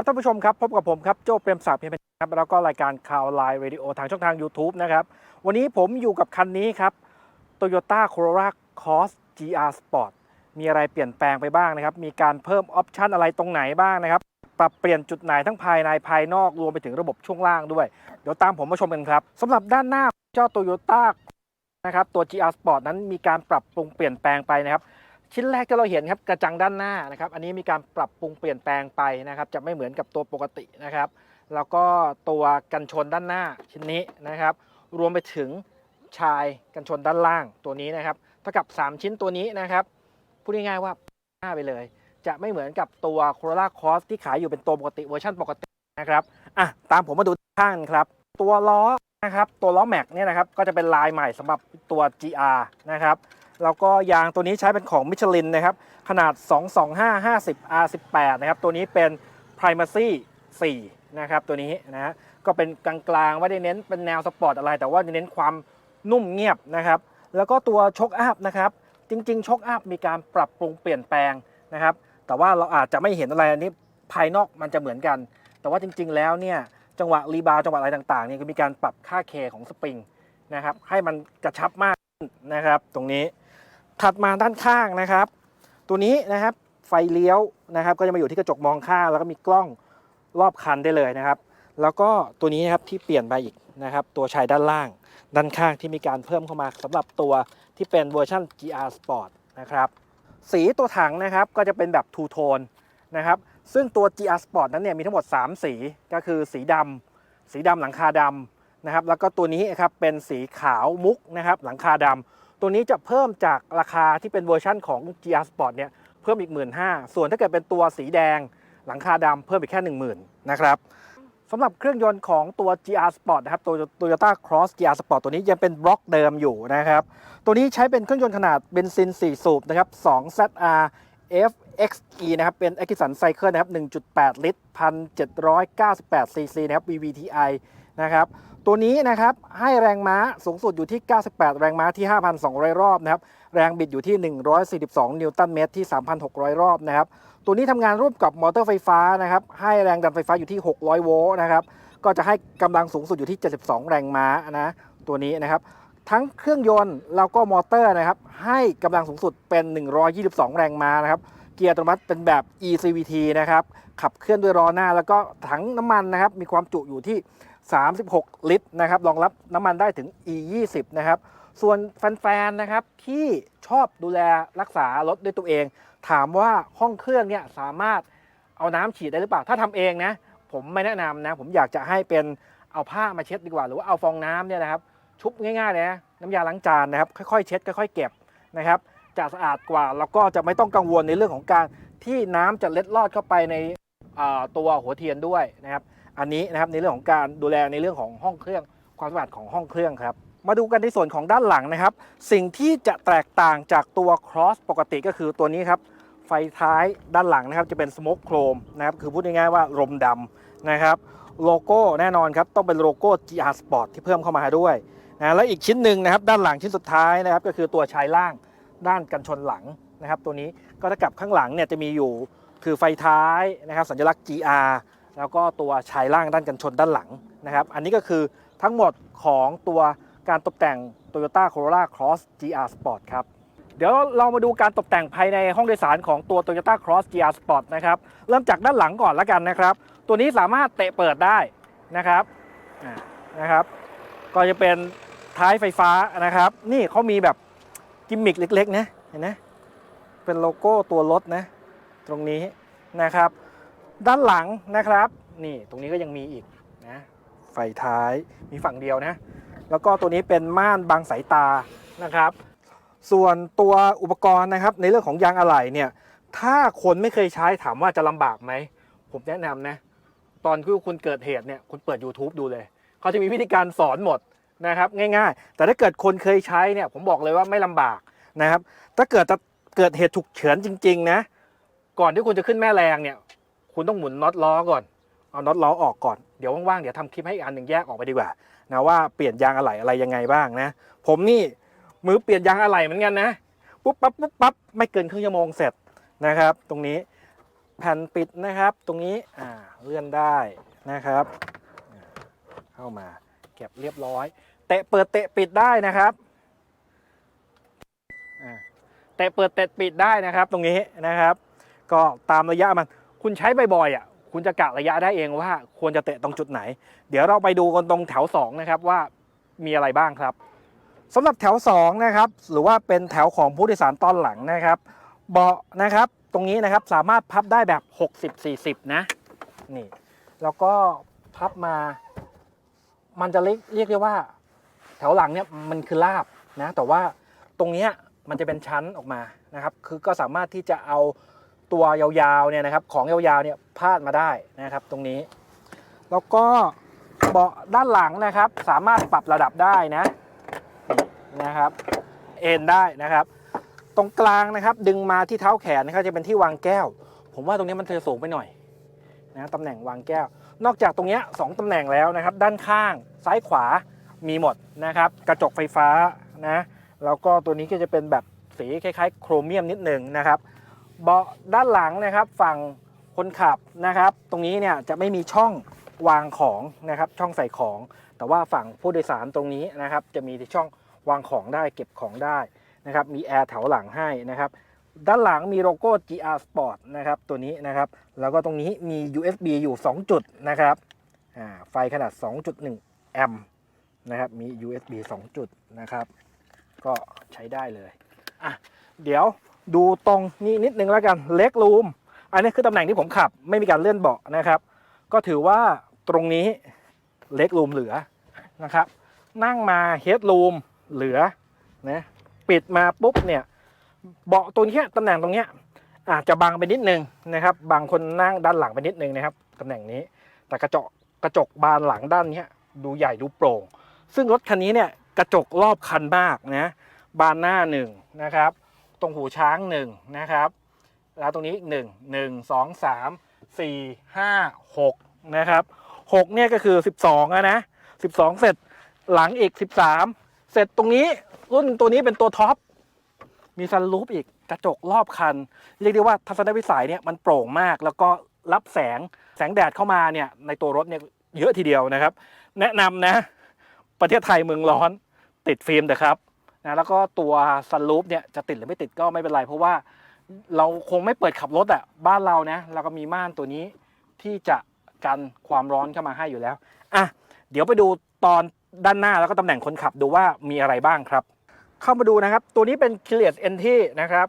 ครับท่านผู้ชมครับพบกับผมครับโจ้เปรมศักดิ์เพียรพันธ์ครับแล้วก็รายการข่าวไลน์เรดิโอทางช่องทาง YouTube นะครับวันนี้ผมอยู่กับคันนี้ครับ Toyota Corolla Cross GR Sport มีอะไรเปลี่ยนแปลงไปบ้างนะครับ มีการเพิ่มออปชันอะไรตรงไหนบ้างนะครับ ปรับเปลี่ยนจุดไหนทั้งภายในภายนอกรวมไปถึงระบบช่วงล่างด้วย เดี๋ยวตามผมมาชมกันครับสำหรับด้านหน้าเจ้า Toyota นะครับตัว GR Sport นั้นมีการปรับปรุงเปลี่ยนแปลงไปนะครับ ชิ้นแรกที่เราเห็นครับกระจังด้านหน้านะครับอันนี้มีการปรับปรุงเปลี่ยนแปลงไปนะครับ จะไม่เหมือนกับตัวปกตินะครับ แล้วก็ตัวกันชนด้านหน้าชิ้นนี้นะครับ รวมไปถึงชายกันชนด้านล่างตัวนี้นะครับเท่ากับ 3 ชิ้นตัวนี้นะครับพูดง่ายๆว่าหน้าไปเลย จะไม่เหมือนกับตัว Corolla Cross ที่ขายอยู่เป็นตัวปกติเวอร์ชันปกตินะครับอะตามผมมาดูข้างครับ ตัวล้อนะครับตัวล้อแม็กเนี่ยนะครับก็จะเป็นลายใหม่สำหรับตัว GR นะครับ แล้วก็ยางตัวนี้ใช้เป็นของมิชลินนะครับ ขนาด 225 50 R18 นะครับ ตัวนี้เป็น Primacy 4 นะครับ ตัวนี้นะฮะก็เป็นกลางๆไม่ได้เน้นเป็นแนวสปอร์ตอะไร แต่ว่าเน้นความนุ่มเงียบนะครับ แล้วก็ตัวชกอัพนะครับ จริงๆชกอัพมีการปรับปรุงเปลี่ยนแปลงนะครับ แต่ว่าเราอาจจะไม่เห็นอะไรอันนี้ภายนอกมันจะเหมือนกัน แต่ว่าจริง ๆ แล้วเนี่ยจังหวะรีบาวด์จังหวะอะไรต่างๆเนี่ยก็มีการปรับค่าเคของสปริงนะครับให้มันกระชับมากนะครับตรงนี้ ถัดมาด้านข้างนะครับ ตัวนี้นะครับไฟเลี้ยวนะครับ ก็จะมาอยู่ที่กระจกมองข้างแล้วก็มีกล้องรอบคันได้เลยนะครับ แล้วก็ตัวนี้นะครับที่เปลี่ยนไปอีกนะครับ ตัวชายด้านล่าง ด้านข้างที่มีการเพิ่มเข้ามาสำหรับตัวที่เป็นเวอร์ชัน GR Sport นะครับ สีตัวถังนะครับก็จะเป็นแบบทูโทนนะครับ ซึ่งตัว GR Sport นั้นเนี่ยมีทั้งหมด 3 สีก็คือสีดำสีดำหลังคาดำนะครับ แล้วก็ตัวนี้ครับเป็นสีขาวมุกนะครับ หลังคาดำ ตัวนี้จะเพิ่มจากราคาที่เป็นเวอร์ชั่นของ GR Sport เนี่ยเพิ่มอีก 1 5ื่นส่วนถ้าเกิดเป็นตัวสีแดงหลังคาดำเพิ่มอีกแค่ 1 0,000นะครับสำหรับเครื่องยนต์ของตัว GR Sport นะครับตัว Toyota Cross GR Sport ตัวนี้ยังเป็นบล็อกเดิมอยู่นะครับ ตัวนี้ใช้เป็นเครื่องยนต์ขนาดเบนซิน 4 สูบนะครับ 2ZR FXE นะครับ เป็น a c k i s o n Cycle นะครับ 1.8 ลิตร 1,798 cc นะครับ VVTi นะครับ ตัวนี้นะครับให้แรงม้าสูงสุดอยู่ที่ 98 แรงม้าที่ 5,200 รอบนะครับ แรงบิดอยู่ที่ 142 นิวตันเมตรที่ 3,600 รอบนะครับ ตัวนี้ทำงานร่วมกับมอเตอร์ไฟฟ้านะครับ ให้แรงดันไฟฟ้าอยู่ที่ 600 โวลต์นะครับ ก็จะให้กำลังสูงสุดอยู่ที่ 72 แรงม้านะ ตัวนี้นะครับ ทั้งเครื่องยนต์แล้วก็มอเตอร์นะครับ ให้กำลังสูงสุดเป็น 122 แรงม้านะครับเกียร์อัตโนมัติเป็นแบบ eCVT นะครับ ขับเคลื่อนด้วยล้อหน้า แล้วก็ถังน้ำมันนะครับ มีความจุอยู่ที่ 36 ลิตรนะครับรองรับน้ำมันได้ถึง E20 นะครับ ส่วนแฟนๆนะครับที่ชอบดูแลรักษารถด้วยตัวเอง ถามว่าห้องเครื่องเนี่ยสามารถเอาน้ำฉีดได้หรือเปล่า ถ้าทำเองนะ ผมไม่แนะนำนะ ผมอยากจะให้เป็นเอาผ้ามาเช็ดดีกว่า หรือว่าเอาฟองน้ำเนี่ยนะครับ ชุบง่ายๆเลยนะน้ำยาล้างจานนะครับ ค่อยๆ เช็ดค่อยๆ เก็บนะครับจะสะอาดกว่าแล้วก็จะไม่ต้องกังวลในเรื่องของการที่น้ำจะเล็ดลอดเข้าไปในตัวหัวเทียนด้วยนะครับ อันนี้นะครับในเรื่องของการดูแลในเรื่องของห้องเครื่องความสะอาดของห้องเครื่องครับ มาดูกันในส่วนของด้านหลังนะครับ สิ่งที่จะแตกต่างจากตัว Cross ปกติก็คือตัวนี้ครับไฟท้ายด้านหลังนะครับจะเป็นสโมกโครมนะครับคือพูดง่ายๆว่าลมดำนะครับโลโก้แน่นอนครับต้องเป็นโลโก้ GR Sport ที่เพิ่มเข้ามาด้วยนะแล้วอีกชิ้นหนึ่งนะครับด้านหลังชิ้นสุดท้ายนะครับก็คือตัวชายล่างด้านกันชนหลังนะครับ ตัวนี้ก็ถ้ากับข้างหลังเนี่ยจะมีอยู่คือไฟท้ายนะครับสัญลักษณ์ GR แล้วก็ตัวชายล่างด้านกันชนด้านหลังนะครับ อันนี้ก็คือทั้งหมดของตัวการตกแต่ง Toyota Corolla Cross GR Sport ครับ เดี๋ยวเรามาดูการตกแต่งภายในห้องโดยสารของตัว Toyota Cross GR Sport นะครับ เริ่มจากด้านหลังก่อนล้วกันนะครับ ตัวนี้สามารถเตะเปิดได้นะครับนะครับ ก็จะเป็นท้ายไฟฟ้านะครับ นี่เขามีแบบกิมมิคเล็กๆนะเห็นไหมเป็นโลโก้ตัวรถนะ ตรงนี้นะครับ ด้านหลังนะครับ นี่ตรงนี้ก็ยังมีอีกนะไฟท้ายมีฝั่งเดียวนะ แล้วก็ตัวนี้เป็นม่านบังสายตานะครับ ส่วนตัวอุปกรณ์นะครับ ในเรื่องของยางอะไหล่เนี่ย ถ้าคนไม่เคยใช้ถามว่าจะลำบากไหม ผมแนะนำนะ ตอนที่คุณเกิดเหตุเนี่ยคุณเปิด YouTube ดูเลย เขาจะมีวิธีการสอนหมดนะครับ ง่ายๆ แต่ถ้าเกิดคนเคยใช้เนี่ย ผมบอกเลยว่าไม่ลำบากนะครับ ถ้าเกิดจะเกิดเหตุฉุกเฉินจริง ๆ นะ ก่อนที่คุณจะขึ้นแม่แรงเนี่ย คุณต้องหมุนน็อตล้อก่อน เอาน็อตล้อออกก่อน เดี๋ยวว่างๆ เดี๋ยวทำคลิปให้อีกอันหนึ่งแยกออกไปดีกว่านะว่าเปลี่ยนยางอะไหล่อะไรยังไงบ้างนะ ผมนี่มือเปลี่ยนยางอะไหล่เหมือนกันนะ ปุ๊บปั๊บปุ๊บปั๊บไม่เกินครึ่งชั่วโมงเสร็จนะครับ ตรงนี้แผ่นปิดนะครับ ตรงนี้อ่าเลื่อนได้นะครับ เข้ามาเก็บเรียบร้อย เตะเปิดเตะปิดได้นะครับอ่าเตะเปิดเตะปิดได้นะครับ ตรงนี้นะครับ ก็ตามระยะมัน คุณใช้บ่อยๆอะคุณจะกะระยะได้เองว่าควรจะเตะตรงจุดไหน เดี๋ยวเราไปดูกันตรงแถว2นะครับว่ามีอะไรบ้างครับสำหรับแถว2นะครับหรือว่าเป็นแถวของผู้โดยสารตอนหลังนะครับ เบาะนะครับตรงนี้นะครับสามารถพับได้แบบ 60-40 นะนี่แล้วก็พับมา มันจะเรียกเรียกได้ว่า แถวหลังเนี่ยมันคือลาบนะแต่ว่าตรงเนี้ยมันจะเป็นชั้นออกมานะครับ คือก็สามารถที่จะเอา ตัวยาวๆเนี่ยนะครับของยาวๆเนี่ยพาดมาได้นะครับตรงนี้ แล้วก็เบาะด้านหลังนะครับ สามารถปรับระดับได้นะนะครับเอ็นได้นะครับ ตรงกลางนะครับ ดึงมาที่เท้าแขนนะครับจะเป็นที่วางแก้ว ผมว่าตรงนี้มันจะสูงไปหน่อยนะตำแหน่งวางแก้ว นอกจากตรงเนี้ยสองตำแหน่งแล้วนะครับ ด้านข้างซ้ายขวามีหมดนะครับ กระจกไฟฟ้านะแล้วก็ตัวนี้ก็จะเป็นแบบสีคล้ายๆ โครเมียมนิดหนึ่งนะครับ เบาะด้านหลังนะครับ ฝั่งคนขับนะครับ ตรงนี้เนี่ยจะไม่มีช่องวางของนะครับ ช่องใส่ของ แต่ว่าฝั่งผู้โดยสารตรงนี้นะครับ จะมีช่องวางของได้เก็บของได้นะครับ มีแอร์แถวหลังให้นะครับ ด้านหลังมีโลโก้ GR Sport นะครับ ตัวนี้นะครับ แล้วก็ตรงนี้มี USB อยู่ 2 จุดนะครับไฟขนาด 2.1 แอมป์นะครับ มี USB 2 จุดนะครับ ก็ใช้ได้เลย อะ เดี๋ยว ดูตรงนี้นิดนึงแล้วกันเล็กรูมอันนี้คือตำแหน่งที่ผมขับ ไม่มีการเลื่อนเบาะนะครับ ก็ถือว่าตรงนี้เล็กรูมเหลือนะครับ นั่งมาเฮดรูมเหลือนะปิดมาปุ๊บเนี่ยเบาะตัวนี้ตำแหน่งตรงนี้อาจจะบังไปนิดนึงนะครับ บางคนนั่งด้านหลังไปนิดนึงนะครับตำแหน่งนี้ แต่กระจกกระจกบานหลังด้านนี้ดูใหญ่ดูโปร่ง ซึ่งรถคันนี้เนี่ยกระจกรอบคันมากนะบานหน้าหนึ่งนะครับ ตรงหูช้างหนึ่งนะครับ แล้วตรงนี้อีกหนึ่งหนึ่งสองสามสี่ห้าหกนะครับหกเนี่ยก็คือสิบสองนะสิบสองเสร็จหลังอีกสิบสามเสร็จตรงนี้รุ่นตัวนี้เป็นตัวท็อปมีซันรูปอีกกระจกรอบคัน เรียกได้ว่าทัศนวิสัยเนี่ยมันโปร่งมาก แล้วก็รับแสงแสงแดดเข้ามาเนี่ยในตัวรถเนี่ยเยอะทีเดียวนะครับ แนะนำนะ ประเทศไทยเมืองร้อนติดฟิล์มเถอะครับ นะแล้วก็ตัวซันรูปเนี่ยจะติดหรือไม่ติดก็ไม่เป็นไรเพราะว่าเราคงไม่เปิดขับรถอะ่ะบ้านเรานะเราก็มีม่านตัวนี้ที่จะกันความร้อนเข้ามาให้อยู่แล้วอะเดี๋ยวไปดูตอนด้านหน้าแล้วก็ตำแหน่งคนขับดูว่ามีอะไรบ้างครับ เข้ามาดูนะครับ ตัวนี้เป็น c l e a r Entry นะครับ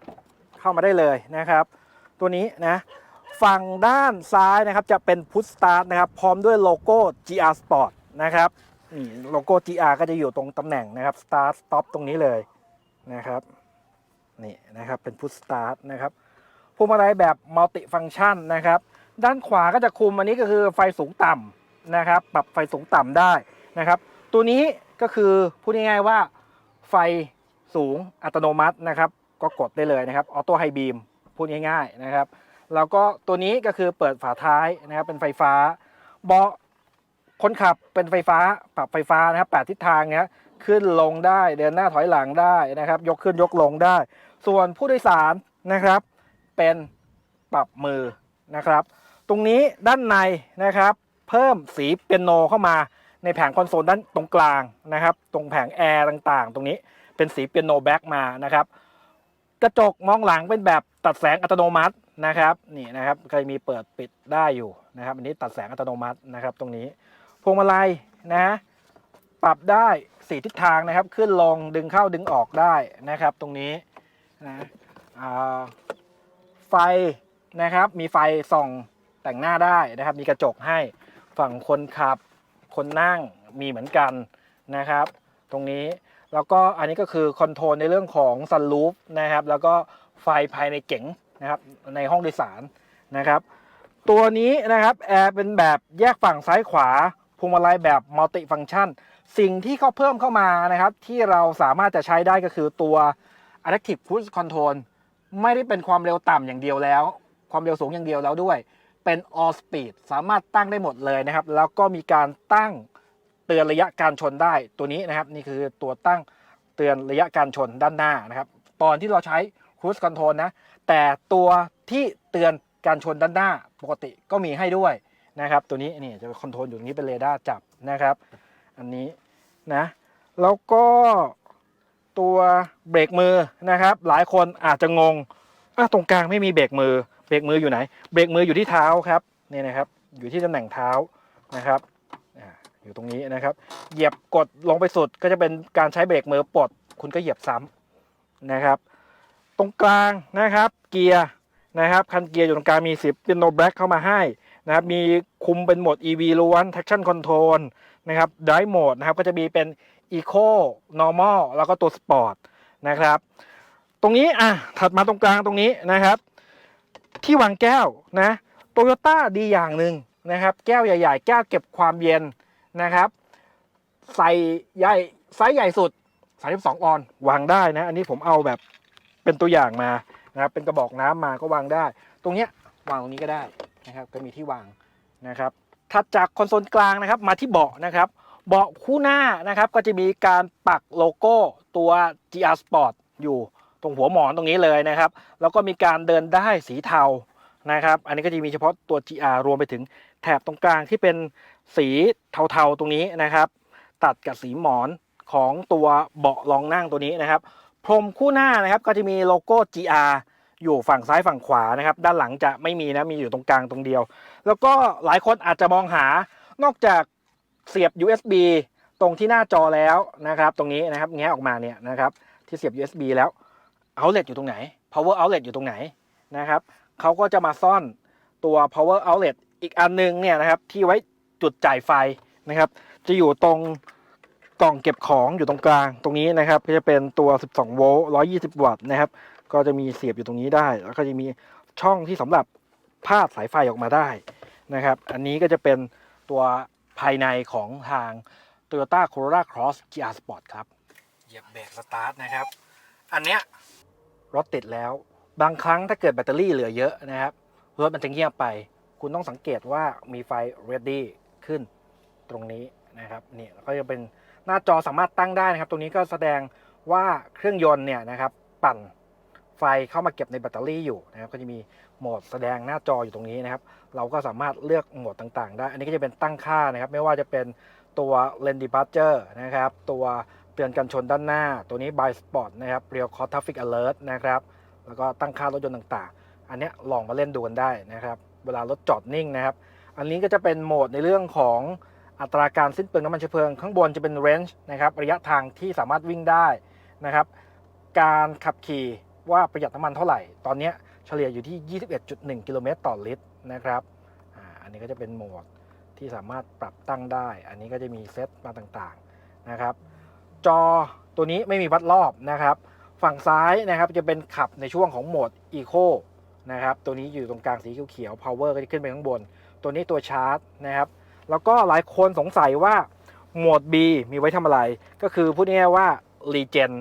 เข้ามาได้เลยนะครับ ตัวนี้นะฝั่งด้านซ้ายนะครับจะเป็น Push Start นะครับ พร้อมด้วยโลโก้ GR Sport นะครับ นี่โลโก้ GR ก็จะอยู่ตรงตำแหน่งนะครับ Start Stop ตรงนี้เลยนะครับนี่นะครับเป็น Push Start นะครับพวงมาลัยแบบ Multi Function นะครับ ด้านขวาก็จะคุมอันนี้ก็คือไฟสูงต่ำนะครับปรับไฟสูงต่ำได้นะครับ ตัวนี้ก็คือพูดง่ายๆว่าไฟสูงอัตโนมัตินะครับ ก็กดได้เลยนะครับออโต้ไฮบีมพูดง่ายๆนะครับ แล้วก็ตัวนี้ก็คือเปิดฝาท้ายนะครับเป็นไฟฟ้า เบาะ คนขับเป็นไฟฟ้าปรับไฟฟ้านะครับแปดทิศทางเนี้ยขึ้นลงได้เดินหน้าถอยหลังได้นะครับ ยกขึ้นยกลงได้ ส่วนผู้โดยสารนะครับ เป็นปรับมือนะครับ ตรงนี้ด้านในนะครับ เพิ่มสีเปียโนเข้ามาในแผงคอนโซลด้านตรงกลางนะครับ ตรงแผงแอร์ต่างๆ ตรงนี้เป็นสีเปียโนแบ็กมานะครับ กระจกมองหลังเป็นแบบตัดแสงอัตโนมัตินะครับนี่นะครับก็จะมีเปิดปิดได้อยู่นะครับ อันนี้ตัดแสงอัตโนมัตินะครับ ตรงนี้ พวงมาลัยนะปรับได้สีทิศทางนะครับ ขึ้นลงดึงเข้าดึงออกได้นะครับ ตรงนี้นะไฟนะครับ มีไฟส่องแต่งหน้าได้นะครับ มีกระจกให้ฝั่งคนขับ คนนั่งมีเหมือนกันนะครับ ตรงนี้แล้วก็อันนี้ก็คือคอนโทรลในเรื่องของซันรูฟนะครับ แล้วก็ไฟภายในเก๋งนะครับ ในห้องโดยสารนะครับ ตัวนี้นะครับแอร์เป็นแบบแยกฝั่งซ้ายขวา พวงมาลัยแบบมัลติฟัง c t ชัน สิ่งที่เขาเพิ่มเข้ามานะครับ ที่เราสามารถจะใช้ได้ก็คือตัว Adaptive Cruise Control ไม่ได้เป็นความเร็วต่ำอย่างเดียวแล้ว ความเร็วสูงอย่างเดียวแล้วด้วย เป็น all speed สามารถตั้งได้หมดเลยนะครับ แล้วก็มีการตั้งเตือนระยะการชนได้ตัวนี้นะครับ นี่คือตัวตั้งเตือนระยะการชนด้านหน้านะครับ ตอนที่เราใช้ cruise control นะ แต่ตัวที่เตือนการชนด้านหน้าปกติก็มีให้ด้วย นะครับ ตัวนี้นี่จะคอนโทรลอยู่ตรงนี้เป็นเรดาร์จับนะครับ อันนี้นะ แล้วก็ตัวเบรกมือนะครับ หลายคนอาจจะงงอะตรงกลางไม่มีเบรกมือ เบรกมืออยู่ไหน เบรกมืออยู่ที่เท้าครับนี่นะครับ อยู่ที่ตำแหน่งเท้านะครับอยู่ตรงนี้นะครับ เหยียบกดลงไปสุดก็จะเป็นการใช้เบรกมือปลดคุณก็เหยียบซ้ำนะครับ ตรงกลางนะครับเกียร์นะครับคันเกียร์อยู่ตรงกลางมีสิบเป็นโนแบล็กเข้ามาให้ นะครับมีคุมเป็นโหมด EV ล้วน traction control นะครับ drive mode นะครับก็จะมีเป็น eco normal แล้วก็ตัว sport นะครับ ตรงนี้อะถัดมาตรงกลางตรงนี้นะครับ ที่วางแก้วนะโตโยต้าดีอย่างหนึ่งนะครับ แก้วใหญ่ ๆ แก้วเก็บความเย็นนะครับ ใส่ใหญ่ไซส์ใหญ่สุด 32 ออนวางได้นะ อันนี้ผมเอาแบบเป็นตัวอย่างมานะครับเป็นกระบอกน้ำมาก็วางได้ ตรงเนี้ยวางตรงนี้ก็ได้ นะครับก็มีที่วางนะครับถัดจากคอนโซลกลางนะครับมาที่เบาะนะครับ เบาะคู่หน้านะครับก็จะมีการปักโลโก้ตัว GR Sport อยู่ตรงหัวหมอนตรงนี้เลยนะครับ แล้วก็มีการเดินได้สีเทานะครับ อันนี้ก็จะมีเฉพาะตัว GR รวมไปถึงแถบตรงกลางที่เป็นสีเทาๆตรงนี้นะครับ ตัดกับสีหมอนของตัวเบาะรองนั่งตัวนี้นะครับ พรมคู่หน้านะครับก็จะมีโลโก้ GR อยู่ฝั่งซ้ายฝั่งขวานะครับ ด้านหลังจะไม่มีนะมีอยู่ตรงกลางตรงเดียว แล้วก็หลายคนอาจจะมองหานอกจากเสียบ USB ตรงที่หน้าจอแล้วนะครับ ตรงนี้นะครับแงะออกมาเนี่ยนะครับที่เสียบ USB แล้ว outlet อยู่ตรงไหน power outlet อยู่ตรงไหนนะครับเขาก็จะมาซ่อนตัว power outlet อีกอันนึงเนี่ยนะครับที่ไว้จุดจ่ายไฟนะครับ จะอยู่ตรงกล่องเก็บของอยู่ตรงกลางตรงนี้นะครับก็จะเป็นตัว 12 โวลต์ 120 วัตต์นะครับ ก็จะมีเสียบอยู่ตรงนี้ได้ แล้วก็จะมีช่องที่สำหรับพาดสายไฟออกมาได้นะครับ อันนี้ก็จะเป็นตัวภายในของทาง Toyota Corolla Cross GR Sport ครับเหยียบเบรกสตาร์ทนะครับ อันเนี้ยรถติดแล้ว บางครั้งถ้าเกิดแบตเตอรี่เหลือเยอะนะครับรถมันจะเงียบไป คุณต้องสังเกตว่ามีไฟ ready ขึ้นตรงนี้นะครับนี่ก็จะเป็นหน้าจอสามารถตั้งได้นะครับ ตรงนี้ก็แสดงว่าเครื่องยนต์เนี่ยนะครับ ปั่น ไฟเข้ามาเก็บในแบตเตอรี่อยู่นะครับก็จะมีโหมดแสดงหน้าจออยู่ตรงนี้นะครับ เราก็สามารถเลือกโหมดต่างๆ ได้ อันนี้ก็จะเป็นตั้งค่านะครับ ไม่ว่าจะเป็นตัว lane departure นะครับ ตัวเตือนกันชนด้านหน้า ตัวนี้ by spot นะครับ real cross traffic alert นะครับ แล้วก็ตั้งค่ารถยนต์ต่างๆ อันนี้ลองมาเล่นดูกันได้นะครับ เวลารถจอดนิ่งนะครับ อันนี้ก็จะเป็นโหมดในเรื่องของอัตราการสิ้นเปลืองน้ำมันเชื้อเพลิง ข้างบนจะเป็น range นะครับ ระยะทางที่สามารถวิ่งได้นะครับ การขับขี่ ว่าประหยัดน้ำมันเท่าไหร่ ตอนนี้เฉลี่ยอยู่ที่ 21.1 กิโลเมตรต่อลิตรนะครับอันนี้ก็จะเป็นโหมดที่สามารถปรับตั้งได้ อันนี้ก็จะมีเซตมาต่างๆนะครับ จอตัวนี้ไม่มีวัดรอบนะครับ ฝั่งซ้ายนะครับจะเป็นขับในช่วงของโหมด Eco นะครับ ตัวนี้อยู่ตรงกลางสีเขียวๆ Power ก็จะขึ้นไปข้างบน ตัวนี้ตัวชาร์จนะครับ แล้วก็หลายคนสงสัยว่าโหมด B มีไว้ทำอะไร ก็คือพูดง่ายๆว่า Regen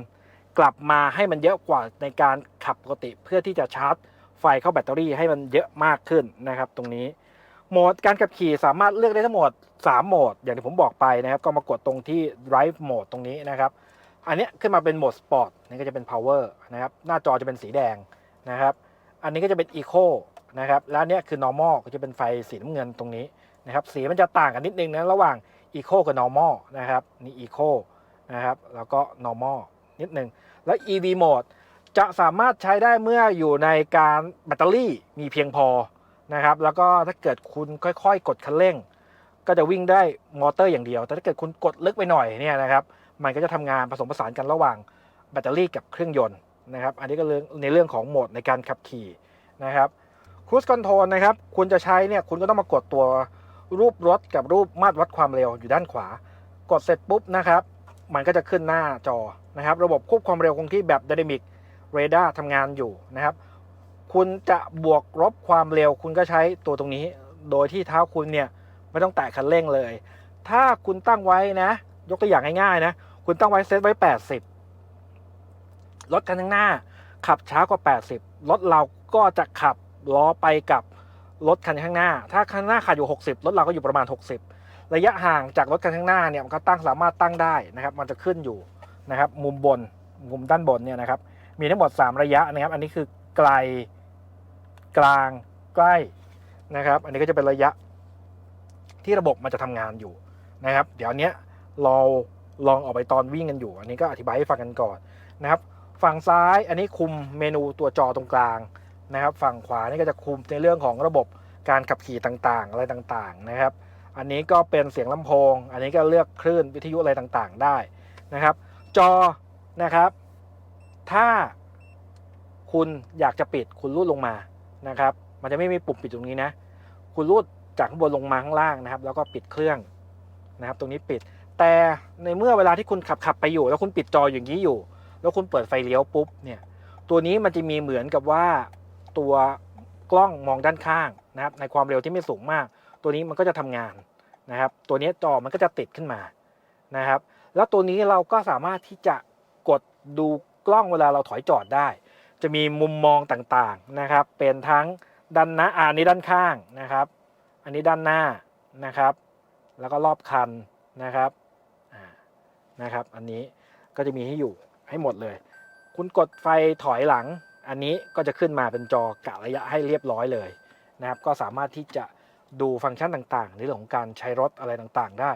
กลับมาให้มันเยอะกว่าในการขับปกติเพื่อที่จะชาร์จไฟเข้าแบตเตอรี่ให้มันเยอะมากขึ้นนะครับ ตรงนี้โหมดการขับขี่สามารถเลือกได้ทั้งหมด 3 โหมด อย่างที่ผมบอกไปนะครับ ก็มากดตรงที่ drive mode ตรงนี้นะครับ อันนี้ขึ้นมาเป็นโหมด sport นี่ก็จะเป็น power นะครับ หน้าจอจะเป็นสีแดงนะครับ อันนี้ก็จะเป็น eco นะครับแล้วอันเนี้ยคือ normal ก็จะเป็นไฟสีน้ำเงินตรงนี้นะครับ สีมันจะต่างกันนิดนึงนะระหว่าง eco กับ normal นะครับ นี่ eco นะครับ แล้วก็ normal นิดนึงแล้ว EV mode จะสามารถใช้ได้เมื่ออยู่ในการแบตเตอรี่มีเพียงพอนะครับ แล้วก็ถ้าเกิดคุณค่อยๆ กดคันเร่ง ก็จะวิ่งได้มอเตอร์อย่างเดียว แต่ถ้าเกิดคุณกดลึกไปหน่อยเนี่ยนะครับ มันก็จะทำงานผสมผสานกันระหว่างแบตเตอรี่กับเครื่องยนต์นะครับ อันนี้ก็เรื่องในเรื่องของโหมดในการขับขี่นะครับครู i คอนโทรลนะครับ คุณจะใช้เนี่ยคุณก็ต้องมากดตัวรูปรถกับรูปมาตรวัดความเร็วอยู่ด้านขวา กดเสร็จปุ๊บนะครับ มันก็จะขึ้นหน้าจอ นะครับระบบควบความเร็วคงที่แบบ Dynamic Radar ทำงานอยู่นะครับ คุณจะบวกลบความเร็ว คุณก็ใช้ตัวตรงนี้ โดยที่เท้าคุณเนี่ยไม่ต้องแตะคันเร่งเลย ถ้าคุณตั้งไว้นะ ยกตัวอย่างง่ายๆนะ คุณตั้งไว้เซตไว้ 80 รถคันข้างหน้า ขับช้ากว่า 80 รถเราก็จะขับล้อไปกับรถคันข้างหน้า ถ้าคันหน้าขับอยู่ 60 รถเราก็อยู่ประมาณ 60 ระยะห่างจากรถคันข้างหน้าเนี่ยมันก็ตั้งสามารถตั้งได้นะครับ มันจะขึ้นอยู่ นะครับ มุมบน มุมด้านบนเนี่ยนะครับ มีทั้งหมด 3 ระยะนะครับ อันนี้คือไกลกลางใกล้นะครับ อันนี้ก็จะเป็นระยะที่ระบบมันจะทำงานอยู่นะครับ เดี๋ยวอันเนี้ยเราลองออกไปตอนวิ่งกันอยู่ อันนี้ก็อธิบายให้ฟังกันก่อนนะครับ ฝั่งซ้ายอันนี้คุมเมนูตัวจอตรงกลางนะครับ ฝั่งขวานี่ก็จะคุมในเรื่องของระบบการขับขี่ต่างๆ อะไรต่างๆนะครับ อันนี้ก็เป็นเสียงลำโพง อันนี้ก็เลือกคลื่นวิทยุอะไรต่างๆ ได้นะครับ จอนะครับ ถ้าคุณอยากจะปิดคุณรูดลงมานะครับ มันจะไม่มีปุ่มปิดตรงนี้นะ คุณรูดจากข้างบนลงมาข้างล่างนะครับ แล้วก็ปิดเครื่องนะครับ ตรงนี้ปิด แต่ในเมื่อเวลาที่คุณขับขับไปอยู่ แล้วคุณปิดจออย่างนี้อยู่ แล้วคุณเปิดไฟเลี้ยวปุ๊บเนี่ยตัวนี้มันจะมีเหมือนกับว่าตัวกล้องมองด้านข้างนะครับ ในความเร็วที่ไม่สูงมาก ตัวนี้มันก็จะทำงานนะครับ ตัวนี้จอมันก็จะติดขึ้นมานะครับ แล้วตัวนี้เราก็สามารถที่จะกดดูกล้องเวลาเราถอยจอดได้ จะมีมุมมองต่างๆนะครับ เป็นทั้งด้านหน้าอ่านี้ด้านข้างนะครับ อันนี้ด้านหน้านะครับ แล้วก็รอบคันนะครับนะครับ อันนี้ก็จะมีให้อยู่ให้หมดเลย คุณกดไฟถอยหลัง อันนี้ก็จะขึ้นมาเป็นจอกะระยะให้เรียบร้อยเลยนะครับ ก็สามารถที่จะดูฟังก์ชันต่างๆในเรื่องของการใช้รถอะไรต่างๆ ได้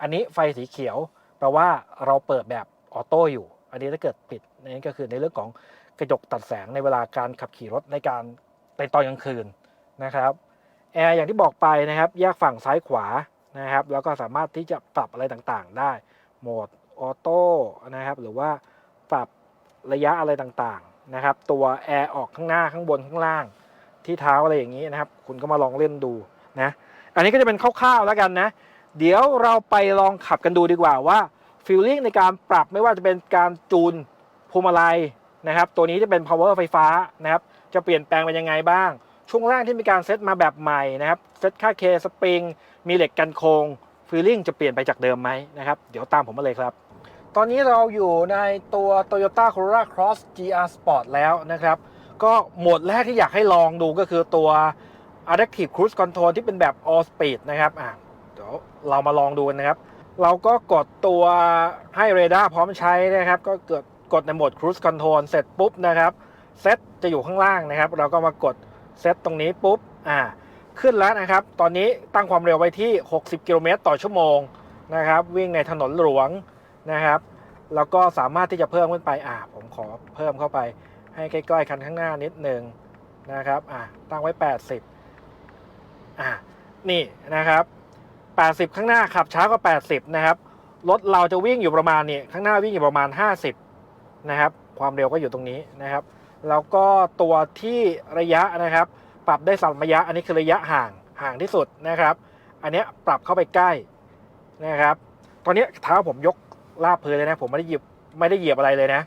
อันนี้ไฟสีเขียว แปลว่าเราเปิดแบบออโต้อยู่ อันนี้ถ้าเกิดปิดนี่ก็คือในเรื่องของกระจกตัดแสงในเวลาการขับขี่รถในการในตอนกลางคืนนะครับแอร์อย่างที่บอกไปนะครับ แยกฝั่งซ้ายขวานะครับ แล้วก็สามารถที่จะปรับอะไรต่างๆ ได้โหมดออโต้นะครับ หรือว่าปรับระยะอะไรต่างๆนะครับ ตัวแอร์ออกข้างหน้าข้างบนข้างล่าง ที่เท้าอะไรอย่างนี้นะครับ คุณก็มาลองเล่นดูนะ อันนี้ก็จะเป็นคร่าวๆแล้วกันนะ เดี๋ยวเราไปลองขับกันดูดีกว่าว่าฟีลลิ่งในการปรับไม่ว่าจะเป็นการจูนพวงมาลัยนะครับ ตัวนี้จะเป็น power ไฟฟ้านะครับ จะเปลี่ยนแปลงเป็นยังไงบ้าง ช่วงล่างที่มีการเซตมาแบบใหม่นะครับ เซตค่าเคสปริง มีเหล็กกันโครงฟีลลิ่งจะเปลี่ยนไปจากเดิมไหมนะครับ เดี๋ยวตามผมมาเลยครับ ตอนนี้เราอยู่ในตัว Toyota Corolla Cross GR Sport แล้วนะครับ ก็โหมดแรกที่อยากให้ลองดูก็คือตัว Adaptive Cruise Control ที่เป็นแบบ All Speed นะครับอะเดี๋ ยวเรามาลองดูกันนะครับ เราก็กดตัวให้เรดาร์พร้อมใช้นะครับ ก็เกิดกดในโหมด Cruise Control เสร็จปุ๊บนะครับเซตจะอยู่ข้างล่างนะครับ เราก็มากดเซตตรงนี้ปุ๊บอ่าขึ้นแล้วนะครับ ตอนนี้ตั้งความเร็วไว้ที่ 60 กิโลเมตรต่อชั่วโมงนะครับ วิ่งในถนนหลวงนะครับ แล้วก็สามารถที่จะเพิ่มขึ้นไปอ่าผมขอเพิ่มเข้าไปให้ใกล้ๆคันข้างหน้านิดหนึ่งนะครับอ่าตั้งไว้ 80อ่านี่นะครับ 80 ข้างหน้าขับช้ากว่า 80 นะครับ รถเราจะวิ่งอยู่ประมาณนี่ข้างหน้าวิ่งอยู่ประมาณ 50 นะครับ ความเร็วก็อยู่ตรงนี้นะครับ แล้วก็ตัวที่ระยะนะครับ ปรับได้สามระยะ อันนี้คือระยะห่างห่างที่สุดนะครับ อันนี้ปรับเข้าไปใกล้นะครับ ตอนนี้เท้าผมยกลาบพื้นเลยนะ ผมไม่ได้หยียบไม่ได้เหยียบอะไรเลยนะ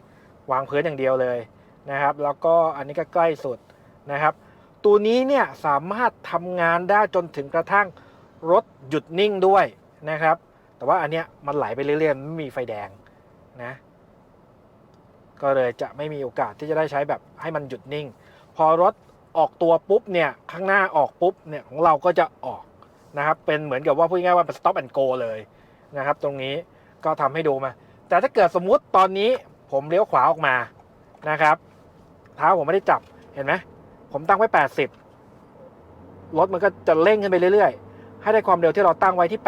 วางพื้นอย่างเดียวเลยนะครับ แล้วก็อันนี้ก็ใกล้สุดนะครับ ตัวนี้เนี่ยสามารถทำงานได้จนถึงกระทั่ง รถหยุดนิ่งด้วยนะครับ แต่ว่าอันเนี้ยมันไหลไปเรื่อยๆไม่มีไฟแดงนะ ก็เลยจะไม่มีโอกาสที่จะได้ใช้แบบให้มันหยุดนิ่ง พอรถออกตัวปุ๊บเนี่ยข้างหน้าออกปุ๊บเนี่ยของเราก็จะออกนะครับ เป็นเหมือนกับว่าพูดง่ายๆว่าเป็น stop and go เลยนะครับ ตรงนี้ก็ทำให้ดูมา แต่ถ้าเกิดสมมุติตอนนี้ผมเลี้ยวขวาออกมานะครับ เท้าผมไม่ได้จับเห็นไหมผมตั้งไว้ 80 รถมันก็จะเร่งขึ้นไปเรื่อย ให้ได้ความเร็วที่เราตั้งไว้ที่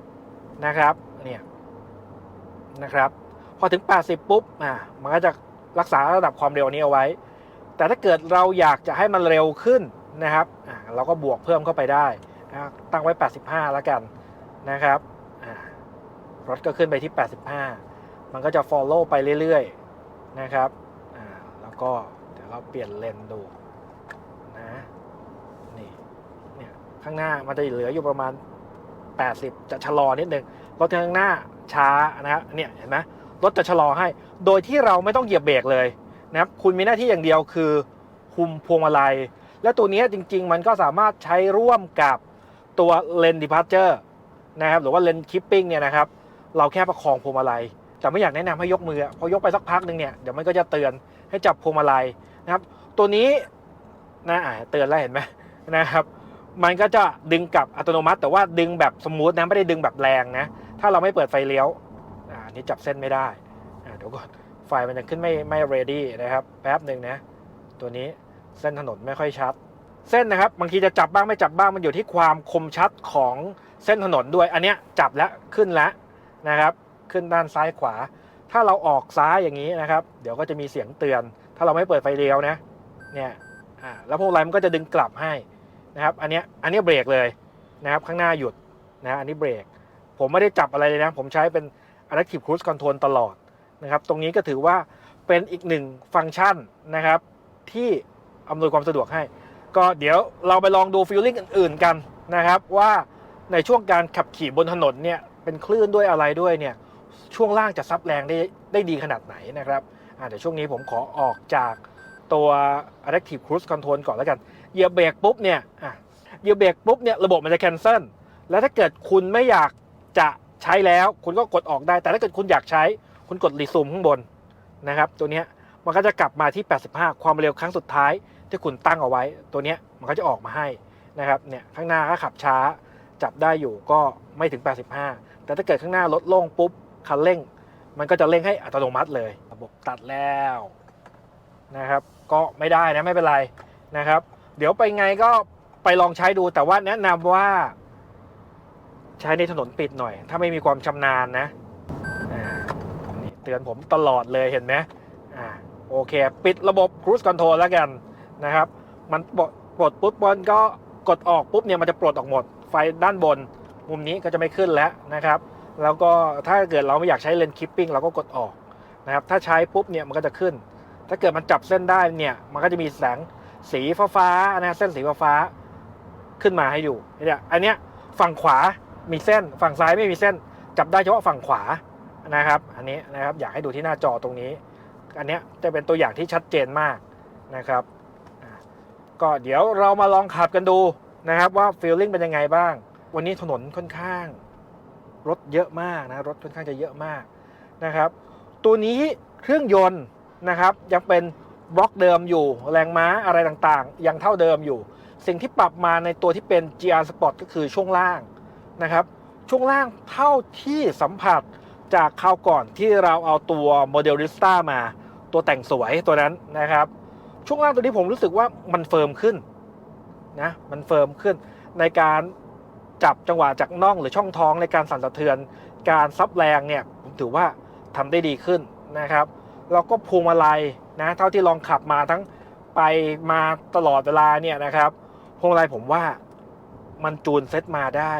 80 นะครับ เนี่ยนะครับ พอถึง 80 ปุ๊บ อ่า มันก็จะรักษาระดับความเร็วนี้เอาไว้ แต่ถ้าเกิดเราอยากจะให้มันเร็วขึ้นนะครับ อ่า เราก็บวกเพิ่มเข้าไปได้นะตั้งไว้ 85 แล้วกันนะครับ อ่า รถก็ขึ้นไปที่ 85 มันก็จะ follow ไปเรื่อยๆ นะครับ อ่า แล้วก็เดี๋ยวเราเปลี่ยนเลนดู นะนี่เนี่ย ข้างหน้ามันจะเหลืออยู่ประมาณ 80 จะชะลอนิดนึงรถข้างหน้าช้านะครับเนี่ยเห็นไหมรถจะชะลอให้ โดยที่เราไม่ต้องเหยียบเบรกเลยนะครับคุณมีหน้าที่อย่างเดียวคือคุมพวงมาลัย และตัวนี้จริง ๆ มันก็สามารถใช้ร่วมกับตัวเลนดิพาร์เจอร์นะครับหรือว่าเลนคิปปิ้งเนี่ยนะครับเราแค่ประคองพวงมาลัยแต่ไม่อยากแนะนำให้ยกมือพอยกไปสักพักหนึ่งเนี่ยเดี๋ยวมันก็จะเตือนให้จับพวงมาลัยนะครับ ตัวนี้นะอ่าเตือนแล้วเห็นไหมนะครับ มันก็จะดึงกลับอัตโนมัติ แต่ว่าดึงแบบสมูทนะไม่ได้ดึงแบบแรงนะ ถ้าเราไม่เปิดไฟเลี้ยวอ่านนี้จับเส้นไม่ได้อ่าเดี๋ยวก่อนไฟมันจะขึ้นไม่ไม่ ready นะครับแป๊บหนึ่งนะ ตัวนี้เส้นถนนไม่ค่อยชัด เส้นนะครับบางทีจะจับบ้างไม่จับบ้างมันอยู่ที่ความคมชัดของเส้นถนนด้วย อันเนี้ยจับแล้วขึ้นแล้วนะครับ ขึ้นด้านซ้ายขวา ถ้าเราออกซ้ายอย่างนี้นะครับ เดี๋ยวก็จะมีเสียงเตือน ถ้าเราไม่เปิดไฟเลี้ยวนะเนี่ยอ่าแล้วพวกอะไรมันก็จะดึงกลับให้ นะครับ อันเนี้ยอันนี้เบรกเลยนะครับข้างหน้าหยุดนะอันนี้เบรก ผมไม่ได้จับอะไรเลยนะ ผมใช้เป็น Adaptive Cruise Control ตลอดนะครับ ตรงนี้ก็ถือว่าเป็นอีกหนึ่งฟังก์ชันนะครับ ที่อำนวยความสะดวกให้ ก็เดี๋ยวเราไปลองดูฟีลลิ่งอื่น ๆกันนะครับ ว่าในช่วงการขับขี่บนถนนเนี่ยเป็นคลื่นด้วยอะไรด้วยเนี่ยช่วงล่างจะซับแรงได้ได้ดีขนาดไหนนะครับอ่าเดี๋ยวช่วงนี้ผมขอออกจากตัว Adaptive Cruise Control ก่อนแล้วกัน เหยียบเบรกปุ๊บเนี่ยอะเหยียบเบรกปุ๊บเนี่ยระบบมันจะ cancel แล้วถ้าเกิดคุณไม่อยากจะใช้แล้ว คุณก็กดออกได้ แต่ถ้าเกิดคุณอยากใช้ คุณกดรีซูมข้างบนนะครับ ตัวนี้มันก็จะกลับมาที่ 85 ความเร็วครั้งสุดท้ายที่คุณตั้งเอาไว้ ตัวนี้มันก็จะออกมาให้นะครับเนี่ยข้างหน้าก็ขับช้าจับได้อยู่ก็ไม่ถึง 85 แต่ถ้าเกิดข้างหน้าลดลงปุ๊บคันเร่ง มันก็จะเร่งให้อัตโนมัติเลย ระบบตัดแล้วนะครับ ก็ไม่ได้นะไม่เป็นไรนะครับ เดี๋ยวไปไงก็ไปลองใช้ดูแต่ว่าแนะนำว่า ใช้ในถนนปิดหน่อย ถ้าไม่มีความชำนาญนะนี่เตือนผมตลอดเลยเห็นไหมอ่าโอเค ปิดระบบ cruise control แล้วกันนะครับ มันปลดปุ๊บบอลก็กดออกปุ๊บเนี่ยมันจะปลดออกหมด ไฟด้านบน มุมนี้ก็จะไม่ขึ้นแล้วนะครับ แล้วก็ถ้าเกิดเราไม่อยากใช้เลนคิปปิ้งเราก็กดออกนะครับถ้าใช้ปุ๊บเนี่ยมันก็จะขึ้น ถ้าเกิดมันจับเส้นได้เนี่ยมันก็จะมีแสง สีฟ้าๆนะเส้นสีฟ้าๆขึ้นมาให้อยู่เนี่ยอันเนี้ยฝั่งขวามีเส้น ฝั่งซ้ายไม่มีเส้น จับได้เฉพาะฝั่งขวานะครับ อันนี้นะครับอยากให้ดูที่หน้าจอตรงนี้ อันเนี้ยจะเป็นตัวอย่างที่ชัดเจนมากนะครับก็เดี๋ยวเรามาลองขับกันดูนะครับว่าฟีลลิ่งเป็นยังไงบ้าง วันนี้ถนนค่อนข้างรถเยอะมากนะรถค่อนข้างจะเยอะมากนะครับ ตัวนี้เครื่องยนต์นะครับยังเป็น บล็อกเดิมอยู่ แรงม้าอะไรต่างๆ ยังเท่าเดิมอยู่ สิ่งที่ปรับมาในตัวที่เป็น GR Sport ก็คือช่วงล่างนะครับ ช่วงล่างเท่าที่สัมผัสจากคราวก่อนที่เราเอาตัวโมเดลิสต้ามา ตัวแต่งสวยตัวนั้นนะครับ ช่วงล่างตัวนี้ผมรู้สึกว่ามันเฟิร์มขึ้นนะมันเฟิร์มขึ้นในการจับจังหวะจากน่องหรือช่องท้องในการสั่นสะเทือน การซับแรงเนี่ยผมถือว่าทำได้ดีขึ้นนะครับ แล้วก็พวงมาลัย นะเท่าที่ลองขับมาทั้งไปมาตลอดเวลาเนี่ยนะครับพวงมาลัยผมว่ามันจูนเซตมาได้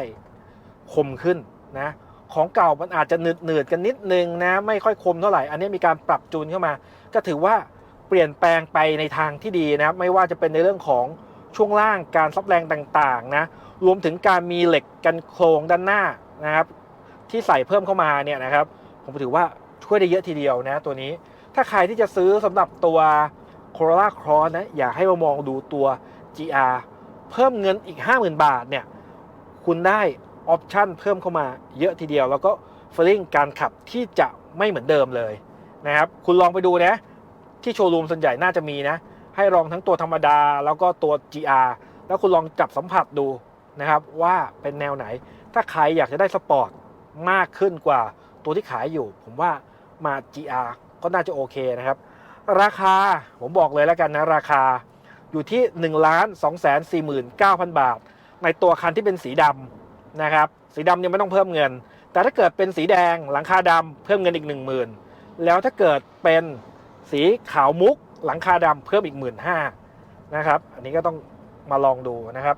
คมขึ้นนะของเก่ามันอาจจะหนืดหนืดๆกันนิดนึงนะไม่ค่อยคมเท่าไหร่ อันนี้มีการปรับจูนเข้ามา ก็ถือว่าเปลี่ยนแปลงไปในทางที่ดีนะไม่ว่าจะเป็นในเรื่องของช่วงล่างการซับแรงต่างๆนะรวมถึงการมีเหล็กกันโครงด้านหน้านะครับที่ใส่เพิ่มเข้ามาเนี่ยนะครับผมถือว่าช่วยได้เยอะทีเดียวนะตัวนี้ ถ้าใครที่จะซื้อสำหรับตัว Corolla Cross นะอยากให้มามองดูตัว GR เพิ่มเงินอีก 50,000 บาทเนี่ยคุณได้ออปชันเพิ่มเข้ามาเยอะทีเดียว แล้วก็ฟีลลิ่งการขับที่จะไม่เหมือนเดิมเลยนะครับคุณลองไปดูนะ ที่โชว์รูมส่วนใหญ่น่าจะมีนะ ให้ลองทั้งตัวธรรมดาแล้วก็ตัว GR แล้วคุณลองจับสัมผัสดูนะครับว่าเป็นแนวไหน ถ้าใครอยากจะได้สปอร์ตมากขึ้นกว่าตัวที่ขายอยู่ ผมว่ามา GR ก็น่าจะโอเคนะครับ ราคาผมบอกเลยแล้วกันนะราคาอยู่ที่ 1 2 4 9 0 0 0 บาท ในตัวคันที่เป็นสีดำนะครับ สีดำเนี่ยไม่ต้องเพิ่มเงิน แต่ถ้าเกิดเป็นสีแดงหลังคาดำเพิ่มเงินอีก 10,000 แล้วถ้าเกิดเป็นสีขาวมุก หลังคาดำเพิ่มอีก 1 5ื่นนะครับ อันนี้ก็ต้องมาลองดูนะครับ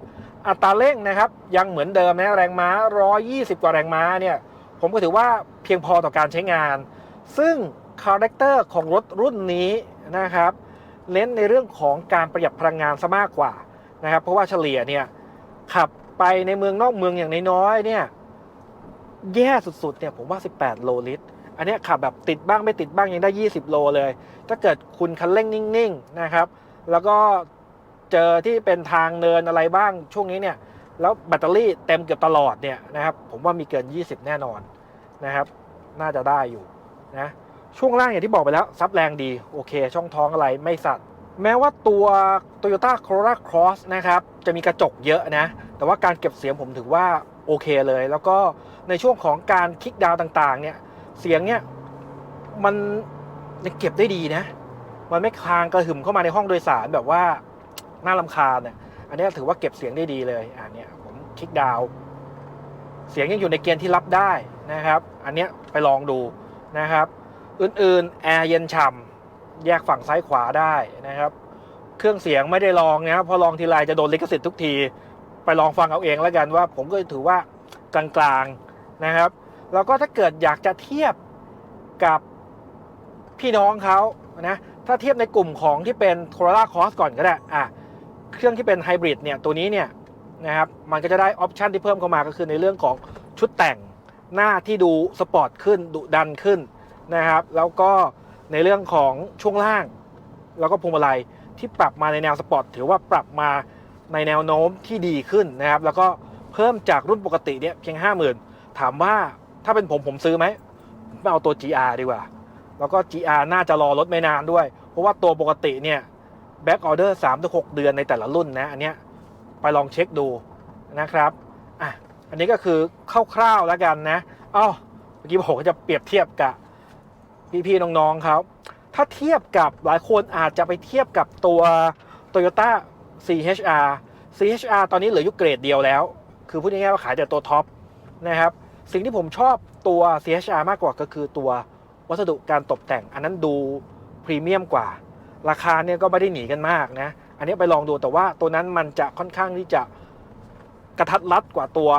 อัตราเร่งนะครับยังเหมือนเดิมนะแรงม้า 120 กว่าแรงม้าเนี่ยผมก็ถือว่าเพียงพอต่อการใช้งาน ซึ่ง คาแรคเตอร์ของรถรุ่นนี้นะครับเน้นในเรื่องของการประหยัดพลังงานซะมากกว่านะครับ เพราะว่าเฉลี่ยเนี่ยขับไปในเมืองนอกเมืองอย่างน้อยๆเนี่ยแย่สุดๆเนี่ยผมว่า 18 โลลิตร อันนี้ขับแบบติดบ้างไม่ติดบ้างยังได้ 20 โลเลย ถ้าเกิดคุณคันเร่งนิ่งๆนะครับ แล้วก็เจอที่เป็นทางเนินอะไรบ้างช่วงนี้เนี่ยแล้วแบตเตอรี่เต็มเกือบตลอดเนี่ยนะครับผมว่ามีเกิน 20 แน่นอนนะครับ น่าจะได้อยู่นะ ช่วงล่างอย่างที่บอกไปแล้ว ซับแรงดี โอเค ช่องท้องอะไรไม่สั่นแม้ว่าตัว Toyota Corolla Cross นะครับ จะมีกระจกเยอะนะ แต่ว่าการเก็บเสียงผมถือว่าโอเคเลย แล้วก็ในช่วงของการคลิกดาวต่างๆ เนี่ย เสียงเนี่ย มันยังเก็บได้ดีนะ มันไม่คลางกระหึ่มเข้ามาในห้องโดยสารแบบว่าน่าลำคาญเนี่ยอันนี้ถือว่าเก็บเสียงได้ดีเลยอ่าเนี่ยผมคลิกดาว เสียงยังอยู่ในเกณฑ์ที่รับได้นะครับ อันนี้ไปลองดูนะครับ อื่นๆ แอร์เย็นฉ่ำแยกฝั่งซ้ายขวาได้นะครับ เครื่องเสียงไม่ได้ลองนะครับพอลองทีไรจะโดนลิขสิทธิ์ทุกที ไปลองฟังเอาเองแล้วกันว่า ผมก็ถือว่ากลางๆนะครับ แล้วก็ถ้าเกิดอยากจะเทียบกับพี่น้องเขานะถ้าเทียบในกลุ่มของที่เป็น Corolla Cross ก่อนก็ได้อะเครื่องที่เป็นไฮบริดเนี่ยตัวนี้เนี่ยนะครับมันก็จะได้ออปชันที่เพิ่มเข้ามาก็คือในเรื่องของชุดแต่งหน้าที่ดูสปอร์ตขึ้นดุดันขึ้น นะครับ แล้วก็ในเรื่องของช่วงล่าง แล้วก็พวงมาลัยที่ปรับมาในแนวสปอร์ตถือว่าปรับมาในแนวโน้มที่ดีขึ้นนะครับ แล้วก็เพิ่มจากรุ่นปกติเนี่ยเพียง 50,000 ถามว่าถ้าเป็นผมผมซื้อไหมไม่เอาตัว GR ดีกว่า แล้วก็ GR น่าจะรอรถไม่นานด้วย เพราะว่าตัวปกติเนี่ย back order 3-6เดือนในแต่ละรุ่นนะ อันเนี้ยไปลองเช็คดูนะครับอะอันนี้ก็คือคร่าวๆแล้วกันนะอ้าวเมื่อกี้ผมก็จะเปรียบเทียบกับ พี่ๆน้องๆเขาถ้าเทียบกับหลายคนอาจจะไปเทียบกับตัว Toyota CHR CHR ตอนนี้เหลืออยู่เกรดเดียวแล้ว คือพูดง่ายๆว่าขายแต่ตัวท็อปนะครับ สิ่งที่ผมชอบตัว CHR มากกว่าก็คือตัววัสดุการตกแต่ง อันนั้นดูพรีเมียมกว่า ราคาเนี่ยก็ไม่ได้หนีกันมากนะ อันนี้ไปลองดูแต่ว่าตัวนั้นมันจะค่อนข้างที่จะกระทัดรัดกว่าตัว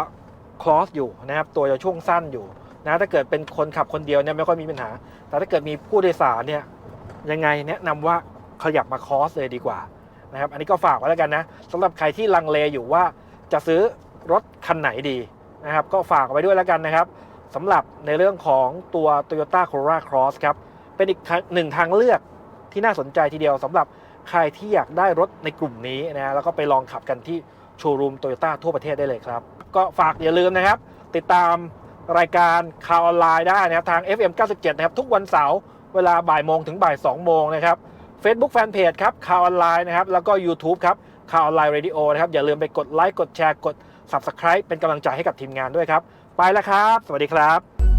Cross อยู่นะครับ ตัวจะช่วงสั้นอยู่ นะถ้าเกิดเป็นคนขับคนเดียวเนี่ยไม่ค่อยมีปัญหา แต่ถ้าเกิดมีผู้โดยสารเนี่ยยังไงแนะนำว่าขยับมา Cross เลยดีกว่านะครับอันนี้ก็ฝากไว้แล้วกันนะสำหรับใครที่ลังเลอยู่ว่าจะซื้อรถคันไหนดีนะครับก็ฝากไว้ด้วยแล้วกันนะครับสำหรับในเรื่องของตัว Toyota Corolla Cross ครับเป็นอีกหนึ่งทางเลือกที่น่าสนใจทีเดียวสำหรับใครที่อยากได้รถในกลุ่มนี้นะแล้วก็ไปลองขับกันที่โชว์รูมโตโยต้าทั่วประเทศได้เลยครับ ก็ฝากอย่าลืมนะครับ ติดตาม รายการข่าวออนไลน์ได้นะครับทาง FM 97 นะครับ ทุกวันเสาร์เวลาบ่ายโมงถึงบ่าย2โมงนะครับ Facebook Fanpage ครับข่าวออนไลน์นะครับ แล้วก็ YouTube ครับข่าวออนไลน์เรดิโอนะครับ อย่าลืมไปกดไลค์กดแชร์กด Subscribe เป็นกำลังใจให้กับทีมงานด้วยครับ ไปแล้วครับ สวัสดีครับ